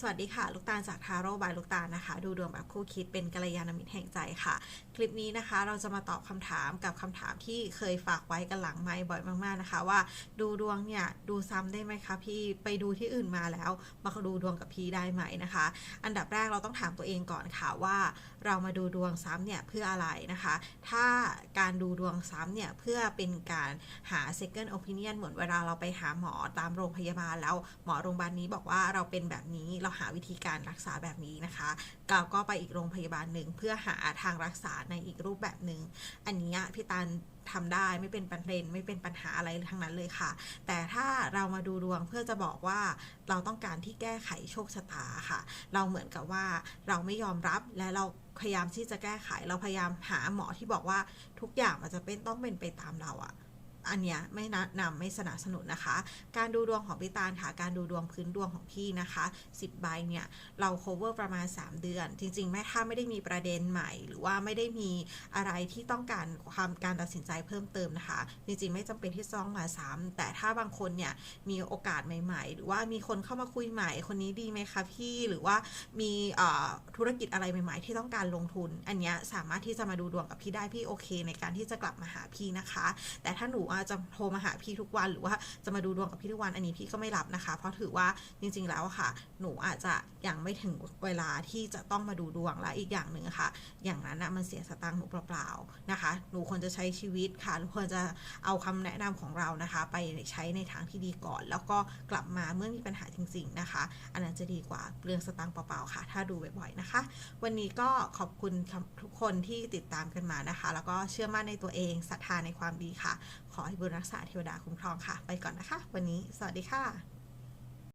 สวัสดีค่ะ ลูกตาลจากทาโร่บายลูกตาลนะคะ ดูดวงแบบคู่คิดเป็นกัลยาณมิตรแห่งใจค่ะ คลิปนี้นะคะ เราจะมาตอบคำถามกับคำถามที่เคยฝากไว้กันหลังไมค์บ่อยมากๆนะคะ ว่าดูดวงเนี่ยดูซ้ำได้ไหมคะพี่ไปดูที่อื่นมาแล้ว มาดูดวงกับพี่ได้ไหมนะคะ อันดับแรกเราต้องถามตัวเองก่อนค่ะว่าเรามาดูดวงซ้ำเนี่ยเพื่ออะไรนะคะ ถ้าการดูดวงซ้ำเนี่ยเพื่อเป็นการหา second opinion เหมือนเวลาเราไปหาหมอตามโรงพยาบาลแล้วหมอโรงพยาบาลนี้บอกว่าเราเป็นแบบนี้เราหาวิธีการรักษาแบบนี้นะคะเราก็ไปอีกโรงพยาบาลหนึ่งเพื่อหาทางรักษาในอีกรูปแบบหนึ่งอันนี้พี่ตันทำได้ไม่เป็นประเด็นไม่เป็นปัญหาอะไรทั้งนั้นเลยค่ะ แต่ถ้าเรามาดูดวงเพื่อจะบอกว่าเราต้องการที่แก้ไขโชคชะตาค่ะ เราเหมือนกับว่าเราไม่ยอมรับและเราพยายามที่จะแก้ไข เราพยายามหาหมอที่บอกว่าทุกอย่างมันจะเป็นต้องเป็นไปตามเราอะ อันเนี้ยไม่แนะนำไม่สนับสนุนนะคะ การดูดวงของพี่ตาลค่ะ การดูดวงพื้นดวงของพี่นะคะ 10 ใบเนี่ยเรา cover ประมาณ 3 เดือน จริงๆแม้ถ้าไม่ได้มีประเด็นใหม่ หรือว่าไม่ได้มีอะไรที่ต้องการความการตัดสินใจเพิ่มเติมนะคะ จริงๆไม่จำเป็นที่จะต้องมาซ้ำแต่ถ้าบางคนเนี่ยมีโอกาสใหม่ ๆ หรือว่ามีคนเข้ามาคุยใหม่ คนนี้ดีไหมคะพี่หรือว่ามีธุรกิจอะไรใหม่ ๆ ที่ต้องการลงทุน อันเนี้ยสามารถที่จะมาดูดวงกับพี่ได้พี่โอเค ในการที่จะกลับมาหาพี่นะคะ แต่ถ้าหนูอาจะโทรมาหาพี่ทุกวันหรือว่าจะมาดูดวงกับพี่ทุกวันอันนี้พี่ก็ไม่รับนะคะ เพราะถือว่าจริง ๆ แล้วค่ะ หนูอาจจะยังไม่ถึงเวลาที่จะต้องมาดูดวงและอีกอย่างหนึ่งค่ะ อย่างนั้นนะมันเสียสตางค์หนูเปล่าๆนะคะ หนูควรจะใช้ชีวิตค่ะหนูควรจะเอาคำแนะนำของเรานะคะ ไปใช้ในทางที่ดีก่อน แล้วก็กลับมาเมื่อมีปัญหาจริง ๆ นะคะ อันนั้นจะดีกว่าเรื่องสตางค์เปล่าๆค่ะ ถ้าดูบ่อยๆนะคะ วันนี้ก็ขอบคุณทุกคนที่ติดตามกันมานะคะ แล้วก็เชื่อมั่นในตัวเองศรัทธาในความดีค่ะ ขอให้บุญรักษาเทวดาคุ้มครองค่ะ ไปก่อนนะคะ วันนี้สวัสดีค่ะ